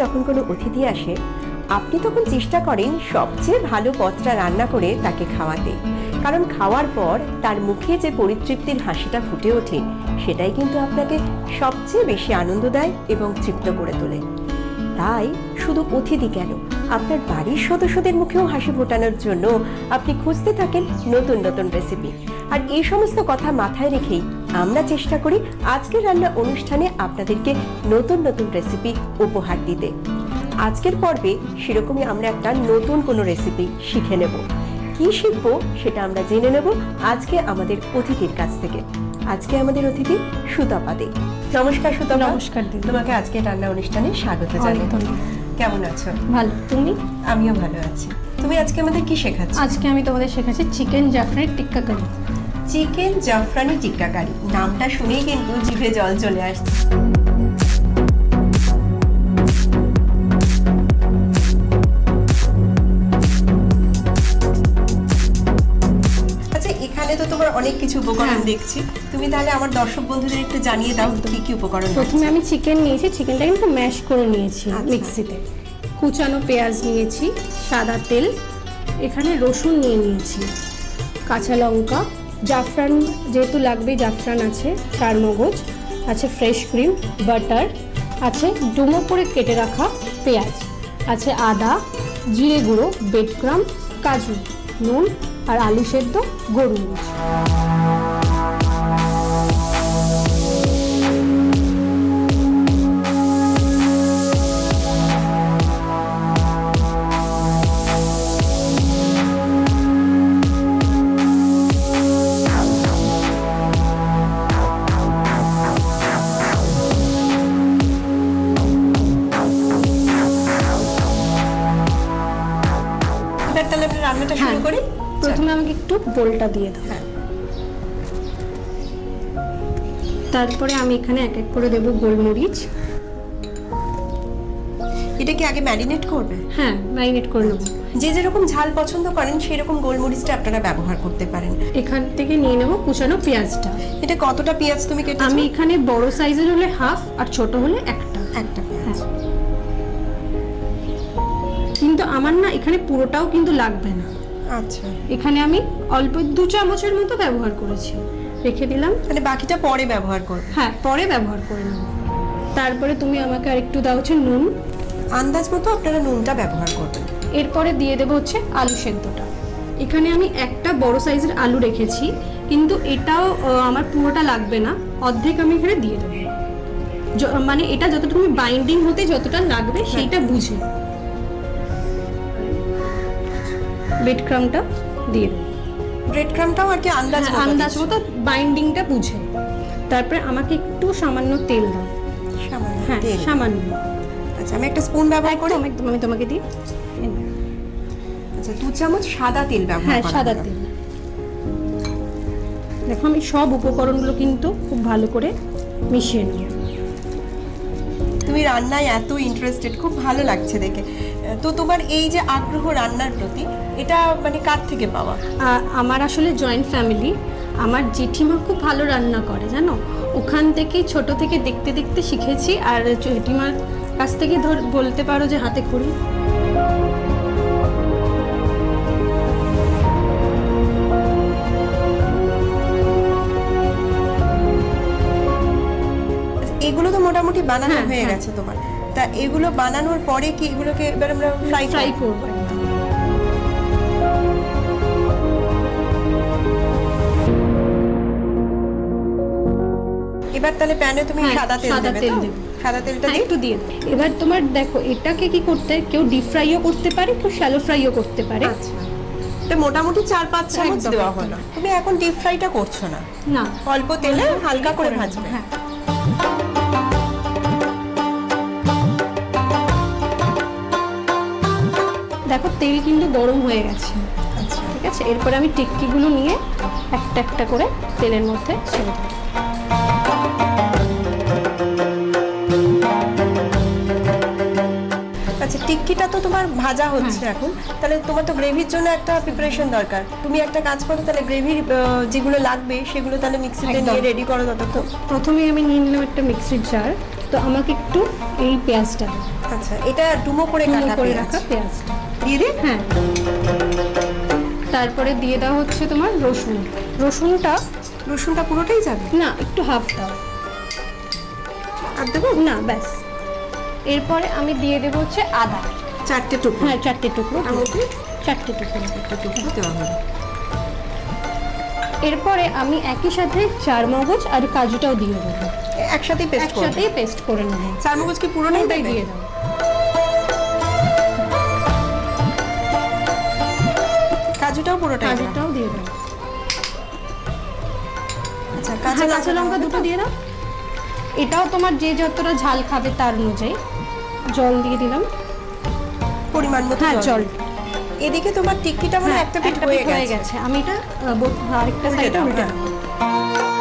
যখন কোনো অতিথি আসে, আপনি তখন চেষ্টা করেন সবচেয়ে ভালো পদটা রান্না করে তাকে খাওয়াতে। কারণ খাওয়ার পর তার মুখে যে পরিতৃপ্তির হাসিটা ফুটে ওঠে, সেটাই কিন্তু আপনাকে সবচেয়ে বেশি আনন্দ দেয় এবং তৃপ্ত করে তোলে। তাই শুধু অতিথি কেন, আপনার বাড়ির সদস্যদের মুখেও হাসি ফোটানোর জন্য আপনি খুঁজতে থাকেন নতুন নতুন রেসিপি আর এই সমস্ত কথা মাথায় রেখেই আমরা চেষ্টা করি আজকের রান্না অনুষ্ঠানে আপনাদেরকে নতুন নতুন রেসিপি উপহার দিতে। আজকের পর্বে সেরকমই আমরা একটা নতুন কোনো রেসিপি শিখে নেব। কি শিখব সেটা আমরা জেনে নেব আজকে আমাদের অতিথির কাছ থেকে। আজকে আমাদের অতিথি সুতপা দে নমস্কার সুতপা নমস্কার। তোমাকে আজকে রান্না অনুষ্ঠানে স্বাগত জানাই। কেমন আছো? ভালো। তুমি? আমিও ভালো আছি। তুমি আজকে আমাদের কি শেখাচ্ছ? আজকে আমি তোমাদের শেখাচ্ছি chicken zafrani tikka curry. Chicken zafrani tikka curry নামটা শুনেই কিন্তু জিভে জল চলে আসছে। আচ্ছা এখানে তো তোমার অনেক কিছু উপকরণ হ্যাঁ। দেখছি। তুমি তাহলে আমার দর্শক বন্ধুদের একটু জানিয়ে দাও কি কি উপকরণ প্রথমে আমি চিকেন নিয়েছি চিকেনটা কিন্তু ম্যাশ করে নিয়েছি আচ্ছা। মিক্সিতে। কুচানো পেঁয়াজ নিয়েছি সাদা তেল। এখানে রসুন নিয়ে নিয়েছি কাঁচা লঙ্কা জাফরান যেহেতু লাগবে, জাফরান আছে চার মগজ আছে ফ্রেশ ক্রিম বাটার আছে ডুমো করে কেটে রাখা পেঁয়াজ, আছে আদা, জিরে গুঁড়ো বেডক্রাম কাজু, নুন আর আলু সেদ্ধ গরু মরিচ আমাকে একটু বোলটা দিয়ে দাও। হ্যাঁ। তারপরে আমি এখানে এক এক করে দেবো গোলমরিচ। এটা কি আগে ম্যারিনেট করবে? হ্যাঁ ম্যারিনেট করে নেব। যে যেরকম ঝাল পছন্দ করেন সেরকম গোলমরিচটা আপনারা ব্যবহার করতে পারেন। এখান থেকে নিয়ে নেব কুচানো পেঁয়াজটা। এটা কতটা পেঁয়াজ তুমি কেটেছো? আমি এখানে বড় সাইজের হলে হাফ আর ছোট হলে একটা। একটা পেঁয়াজ। হ্যাঁ। কিন্তু আমার না এখানে পুরোটাও কিন্তু লাগবে না। আচ্ছা। এখানে আমি অল্প দু চামচের মতো ব্যবহার করেছি। রেখে দিলাম। মানে বাকিটা পরে ব্যবহার করবে হ্যাঁ পরে ব্যবহার করে নেব। তারপরে তুমি আমাকে আর একটু দাও হচ্ছে নুন। আন্দাজ মতো আপনারা নুনটা ব্যবহার করবেন। এরপরে দিয়ে দেবো হচ্ছে আলু সেদ্ধটা। এখানে আমি একটা বড় সাইজের আলু রেখেছি কিন্তু এটাও আমার পুরোটা লাগবে না। অর্ধেক আমি এখানে দিয়ে দেবো। মানে এটা যতটুকু বাইন্ডিং হতে যতটা লাগবে সেইটা বুঝে। বেড ক্রামটা দিয়ে দেবো। ব্রেড ক্রামটাও আর কি আন্দাজ হ্যাঁ, আন্দাজ মতো বাইন্ডিংটা বুঝে তারপরে আমাকে একটু সামান্য তেল দাও। সামান্য হ্যাঁ সামান্য। আচ্ছা আমি একটা স্পুন ব্যবহার করি? একদম আমি তোমাকে দিই। আচ্ছা দু চামচ সাদা তেল ব্যবহার হ্যাঁ সাদা তেল। দেখো আমি সব উপকরণগুলো কিন্তু খুব ভালো করে মিশিয়ে নেব তুমি রান্নায় এত ইন্টারেস্টেড খুব ভালো লাগছে দেখে। তো তোমার এই যে আগ্রহ রান্নার প্রতি, এটা মানে কার থেকে পাওয়া? আমার আসলে জয়েন্ট ফ্যামিলি আমার জেঠিমা খুব ভালো রান্না করে, জানো? ওখান থেকেই, ছোট থেকে দেখতে দেখতে শিখেছি। আর জেঠিমার কাছ থেকে ধর, বলতে পারো যে হাতে খড়ি। মোটামুটি বানানো হ্যাঁ, হয়ে হ্যাঁ। গেছে তোমার। তা এগুলো বানানোর পরে কি এগুলোকে এবার আমরা ফ্রাই ফ্রাই করব। এবার তাহলে প্যানে তুমি হ্যাঁ, সাদা তেল সাদা দেবে তেল তো? সাদা তেলটা একটু দিয়ে এবার তোমার দেখো এটাকে কি করতে কেউ ডিপ ফ্রাইও করতে পারে কেউ শ্যালো ফ্রাইও করতে পারে। আচ্ছা। মোটামুটি চার পাঁচ চামচ দেওয়া হলো। তুমি এখন ডিপ ফ্রাইটা করছ না। না। অল্প তেলে হালকা করে ভাজবে। হ্যাঁ। দেখো তেল কিন্তু গরম হয়ে গেছে। আচ্ছা। ঠিক আছে? এরপরে আমি টিক্কিগুলো নিয়ে একটা একটা করে তেলের মধ্যে ছেড়ে দেবো। আচ্ছা টিক্কিটা তো তোমার ভাজা হচ্ছে হ্যাঁ। এখন। তাহলে তোমার তো গ্রেভির জন্য একটা প্রিপারেশন দরকার। তুমি একটা কাজ করো তাহলে গ্রেভির যেগুলো লাগবে সেগুলো তাহলে মিক্সিতে। নিয়ে রেডি করো ততক্ষণ। প্রথমে আমি নিয়ে নিলাম একটা মিক্সির জার তো আমাকে একটু এই পেঁয়াজটা আচ্ছা এটা ডুমো করে কাটা করে। রাখা পেঁয়াজটা। দিয়ে দিই হ্যাঁ। তারপরে দিয়ে দেওয়া হচ্ছে তোমার রসুন। রসুনটা রসুনটা পুরোটাই যাবে? না একটু হাফ দাও। আর দেবো? না ব্যাস। এরপরে আমি দিয়ে দেবো হচ্ছে আদা। চারটে টুকরো। হ্যাঁ চারটে টুকরো। চারটে টুকরো। একটা টুকরো দেওয়া হবে। এরপরে আমি একই সাথে চার মগজ আর কাজুটাও দিয়ে দেবো। একসাথে পেস্ট একসাথেই পেস্ট করে নেব। চার মগজ কি পুরোটাই পুরোটাই দেবে। দেবে? কাজুটাও দিয়ে দাও। আচ্ছা কাঁচা কাঁচা লঙ্কা দুটো দিয়ে দাও। এটাও তোমার যে যতটা ঝাল খাবে তার অনুযায়ী। জল দিয়ে দিলাম। পরিমাণ মতো হ্যাঁ জল। এদিকে তোমার টিক্কিটা মানে হ্যাঁ, একটা পিঠ হয়ে গেছে। আমি এটা আরেকটা সাইডে উল্টে হ্যাঁ। দেবো।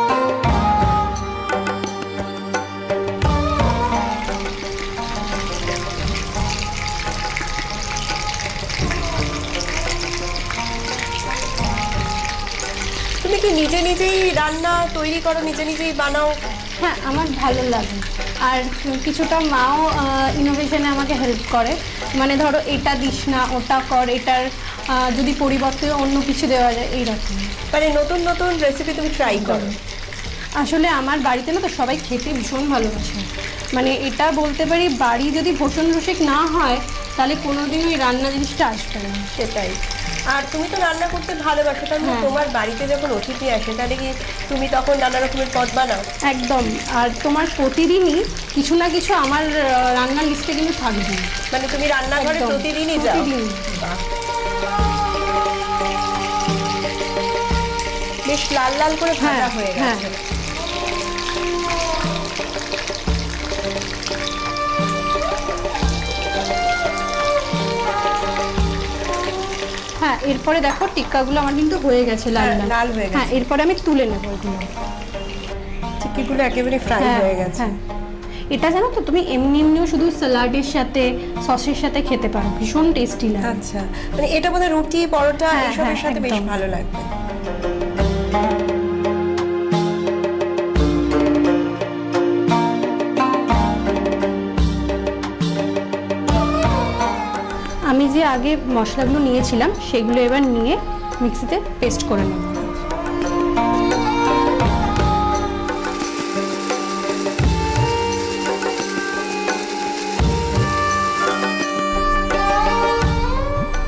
কি নিজে নিজেই রান্না তৈরি করো নিজে নিজেই বানাও। হ্যাঁ আমার ভালো লাগে। আর কিছুটা মাও ইনোভেশনে আমাকে হেল্প করে। মানে ধরো এটা দিস না ওটা কর এটার যদি পরিবর্তে অন্য কিছু দেওয়া যায় এইরকম। মানে নতুন নতুন রেসিপি তুমি ট্রাই করো। আসলে আমার বাড়িতে না তো সবাই খেতে ভীষণ ভালোবাসে। মানে এটা বলতে পারি বাড়ি যদি ভোষণ রসিক না হয় তাহলে কোনোদিনই এই রান্না জিনিসটা আসবে না। সেটাই। আর তুমি তো রান্না করতে ভালোবাসো তার মানে হ্যাঁ। তোমার বাড়িতে যখন অতিথি আসে তাহলে কি তুমি তখন নানা রকমের পদ বানাও? একদম। আর তোমার প্রতিদিনই কিছু না কিছু আমার রান্নার লিস্টে কিন্তু থাকবে মানে তুমি রান্নাঘরে প্রতিদিনই যাও? বাহ। বেশ লাল লাল করে ভাজা হ্যাঁ, হয়ে হ্যাঁ। গেছে। এরপরে দেখো টিক্কাগুলো আমার কিন্তু হয়ে গেছে লাল হ্যাঁ, লাল। লাল হয়ে গেছে। হ্যাঁ এরপরে আমি তুলে নেব এগুলো। টিক্কিগুলো একেবারে ফ্রাই হ্যাঁ, হয়ে গেছে। হ্যাঁ। এটা জানো তো তুমি এমনি এমনিও শুধু স্যালাডের সাথে সসের সাথে খেতে পারো ভীষণ টেস্টি লাগে। আচ্ছা মানে এটা বোধহয় রুটি পরোটা হ্যাঁ, এসবের হ্যাঁ, সাথে বেশ ভালো লাগবে। আমি যে আগে মশলাগুলো নিয়েছিলাম সেগুলো এবার নিয়ে মিক্সিতে পেস্ট করে নেব।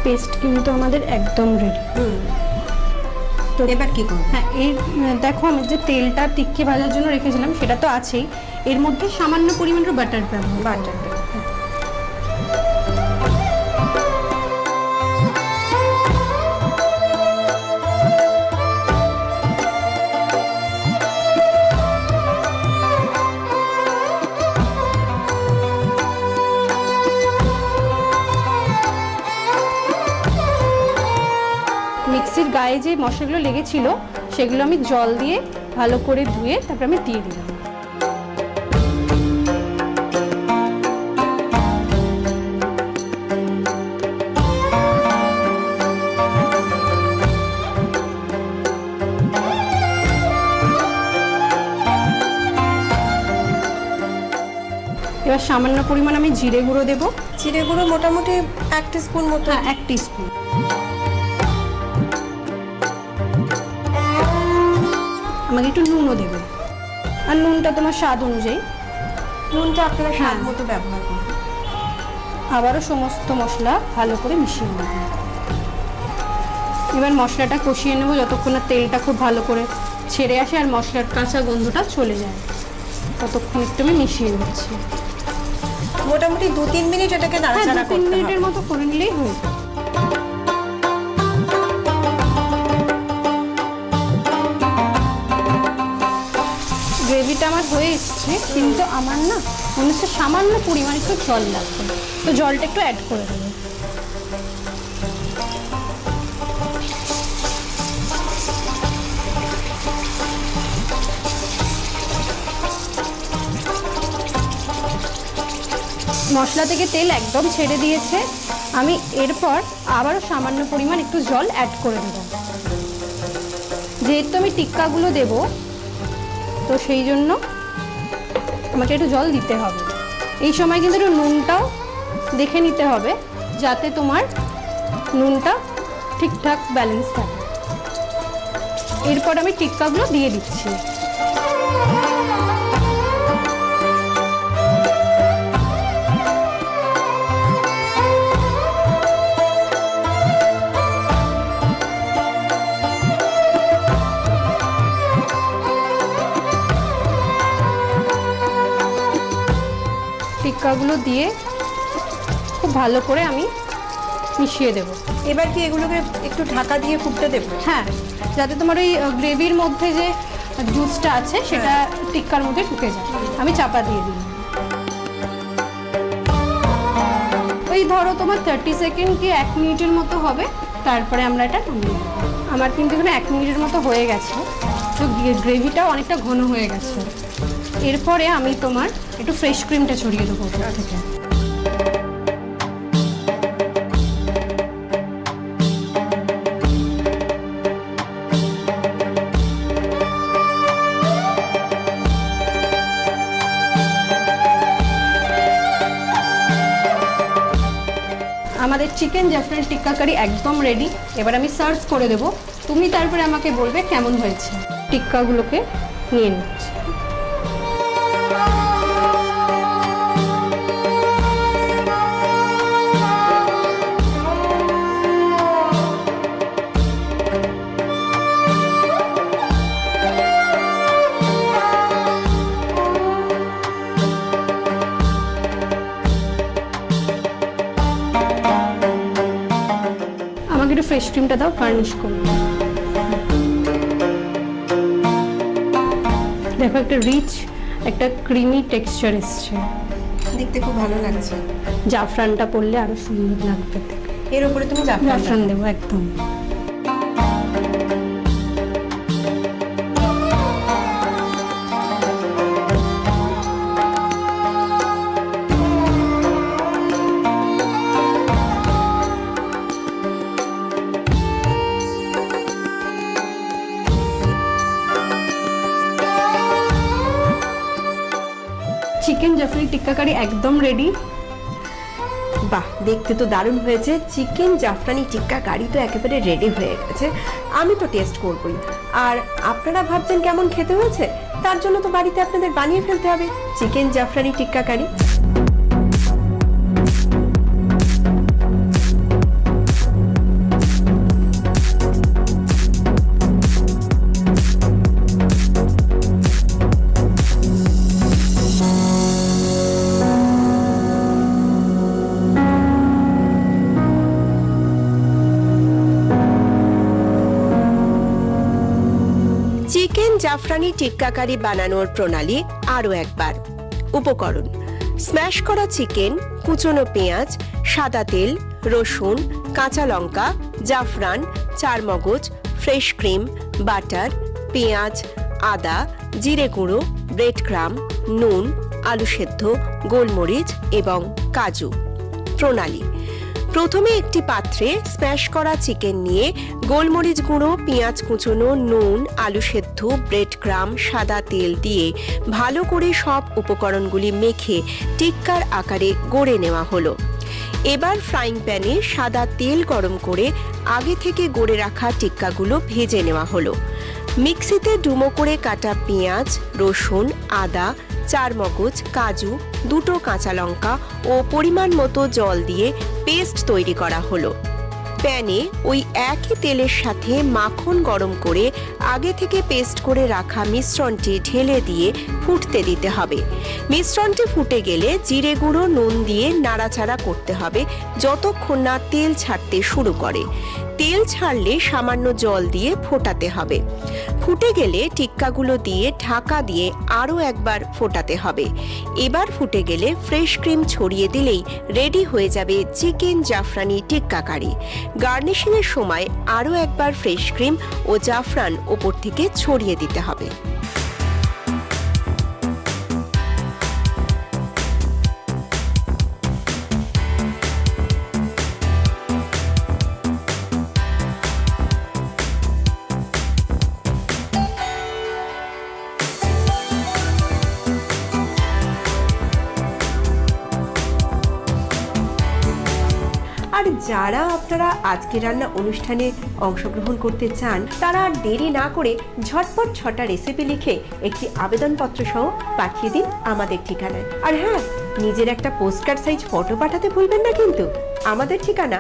পেস্ট কিন্তু আমাদের একদম রেডি তো এবার কি করব? হ্যাঁ এর দেখো আমি যে তেলটা টিক্কি ভাজার জন্য রেখেছিলাম সেটা তো আছেই। এর মধ্যে সামান্য পরিমাণের বাটার ব্যবহার বাটার মিক্সির গায়ে যে মশলাগুলো লেগেছিল সেগুলো আমি জল দিয়ে ভালো করে ধুয়ে তারপর আমি দিয়ে দিলাম। এবার সামান্য পরিমাণ আমি জিরে গুঁড়ো দেবো। জিরে গুঁড়ো মোটামুটি এক স্পুন মতো। হ্যাঁ এক টিস্পুন। আমাকে একটু নুনও দেবে আর নুনটা তোমার স্বাদ অনুযায়ী। নুনটা আপনারা স্বাদ হ্যাঁ। মতো ব্যবহার করুন। আবারও সমস্ত মশলা ভালো করে মিশিয়ে নেব। এবার মশলাটা কষিয়ে নেব যতক্ষণ না তেলটা খুব ভালো করে ছেড়ে আসে আর মশলার কাঁচা গন্ধটা চলে যায়। ততক্ষণ একটু আমি মিশিয়ে নিচ্ছি। মোটামুটি দু তিন মিনিট এটাকে হ্যাঁ দু তিন মিনিটের মতো করে নিলেই হয়ে যাবে। এসছে, কিন্তু আমার না মনে হচ্ছে সামান্য পরিমাণ একটু জল লাগবে। তো জলটা একটু অ্যাড করে দেবো। মশলা থেকে তেল একদম ছেড়ে দিয়েছে। আমি এরপর আবারও সামান্য পরিমাণ একটু জল অ্যাড করে দেবো। যেহেতু আমি টিক্কাগুলো দেব, তো সেই জন্য আমাকে একটু জল দিতে হবে। এই সময় কিন্তু একটু নুনটাও দেখে নিতে হবে, যাতে তোমার নুনটা ঠিকঠাক ব্যালেন্স থাকে। এরপর আমি টিক্কাগুলো দিয়ে দিচ্ছি। টিক্কাগুলো দিয়ে খুব ভালো করে আমি মিশিয়ে দেবো। এবার কি এগুলোকে একটু ঢাকা দিয়ে ফুটতে দেবো? হ্যাঁ যাতে তোমার ওই গ্রেভির মধ্যে যে জুসটা আছে সেটা টিক্কার মধ্যে ঢুকে যায়। আমি চাপা দিয়ে দিই। ওই ধরো তোমার থার্টি সেকেন্ড কি এক মিনিটের মতো হবে তারপরে আমরা এটা নামিয়ে আমার কিন্তু এখানে এক মিনিটের মতো হয়ে গেছে। তো গ্রেভিটা অনেকটা ঘন হয়ে গেছে। এরপরে আমি তোমার একটু ফ্রেশ ক্রিমটা ছড়িয়ে দেবো ওপর থেকে। আমাদের চিকেন জাফরান টিক্কা কারি একদম রেডি এবার আমি সার্ভ করে দেব। তুমি তারপরে আমাকে বলবে কেমন হয়েছে। টিক্কাগুলোকে নিয়ে নিচ্ছি। আমাকে একটু ফ্রেশ ক্রিমটা দাও গার্নিশ করো। দেখো একটা রিচ একটা ক্রিমি টেক্সচার এসছে। দেখতে খুব ভালো লাগছে। জাফরানটা পরলে আরও সুন্দর লাগবে। এর উপরে তুমি জাফরান জাফরান দেবো একদম। চিকেন জাফরি টিক্কা কারি একদম রেডি বাহ, দেখতে তো দারুণ হয়েছে। চিকেন জাফরানি টিক্কা কারি তো একেবারে রেডি হয়ে গেছে। আমি তো টেস্ট করবই। আর আপনারা ভাবছেন কেমন খেতে হয়েছে? তার জন্য তো বাড়িতে আপনাদের বানিয়ে ফেলতে হবে। Chicken zafrani tikka curry. Zafrani tikka curry বানানোর প্রণালী আরও একবার। উপকরণ, স্ম্যাশ করা চিকেন, কুচনো পেঁয়াজ, সাদা তেল, রসুন, কাঁচা লঙ্কা, জাফরান, চারমগজ, ফ্রেশ ক্রিম, বাটার, পেঁয়াজ, আদা, জিরে গুঁড়ো, ব্রেড ক্রাম, নুন, আলু সেদ্ধ, গোলমরিচ এবং কাজু। প্রণালী প্রথমে একটি পাত্রে স্ম্যাশ করা চিকেন নিয়ে গোলমরিচ গুঁড়ো, পেঁয়াজ কুচোনো, নুন, আলু সেদ্ধ, ব্রেড ক্রাম, সাদা তেল দিয়ে ভালো করে সব উপকরণগুলি মেখে টিক্কার আকারে গড়ে নেওয়া হলো। এবার ফ্রাইং প্যানে সাদা তেল গরম করে আগে থেকে গড়ে রাখা টিক্কাগুলো ভেজে নেওয়া হলো। মিক্সিতে ডুমো করে কাটা পেঁয়াজ, রসুন, আদা চারমগজ কাজু দুটো কাঁচা লঙ্কা ও পরিমাণ মতো জল দিয়ে পেস্ট তৈরি করা হলো। প্যানে ওই একই তেলের সাথে মাখন গরম করে আগে থেকে পেস্ট করে রাখা মিশ্রণটি ঢেলে দিয়ে ফুটতে দিতে হবে। মিশ্রণটি ফুটে গেলে জিরে গুঁড়ো, নুন দিয়ে নাড়াচাড়া করতে হবে যতক্ষণ না তেল ছাড়তে শুরু করে। তেল ছাড়লে সামান্য জল দিয়ে ফোটাতে হবে। ফুটে গেলে টিক্কাগুলো দিয়ে ঢাকা দিয়ে আরও একবার ফোটাতে হবে। এবার ফুটে গেলে ফ্রেশ ক্রিম ছড়িয়ে দিলেই রেডি হয়ে যাবে চিকেন জাফরানি টিক্কা কারি গার্নিশিংয়ের সময় আরও একবার ফ্রেশ ক্রিম ও জাফরান ওপর থেকে ছড়িয়ে দিতে হবে। যারা আপনারা আজকে রান্না অনুষ্ঠানে অংশগ্রহণ করতে চান, তারা আর দেরি না করে ঝটপট ছটা রেসিপি লিখে একটি আবেদনপত্র সহ পাঠিয়ে দিন আমাদের ঠিকানায়। আর হ্যাঁ নিজের একটা পোস্টকার্ড সাইজ ফটো পাঠাতে ভুলবেন না কিন্তু। আমাদের ঠিকানা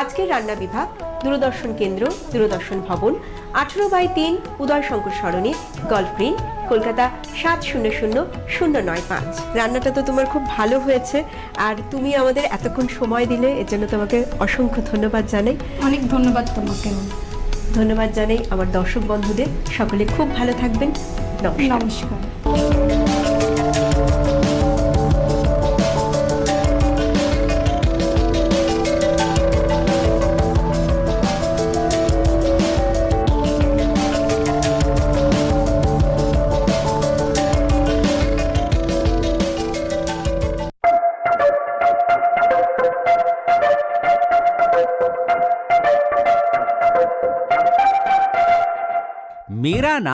আজকের রান্না বিভাগ, দূরদর্শন কেন্দ্র, দূরদর্শন ভবন, আঠেরো বাই তিন উদয় শঙ্কর সরণি, গল্ফ গ্রিন কলকাতা সাত শূন্য শূন্য শূন্য নয় পাঁচ। রান্নাটা তো তোমার খুব ভালো হয়েছে আর তুমি আমাদের এতক্ষণ সময় দিলে এর জন্য তোমাকে অসংখ্য ধন্যবাদ জানাই। অনেক ধন্যবাদ তোমাকে। ধন্যবাদ জানাই আমার দর্শক বন্ধুদের। সকলে খুব ভালো থাকবেন। নমস্কার। নমস্কার।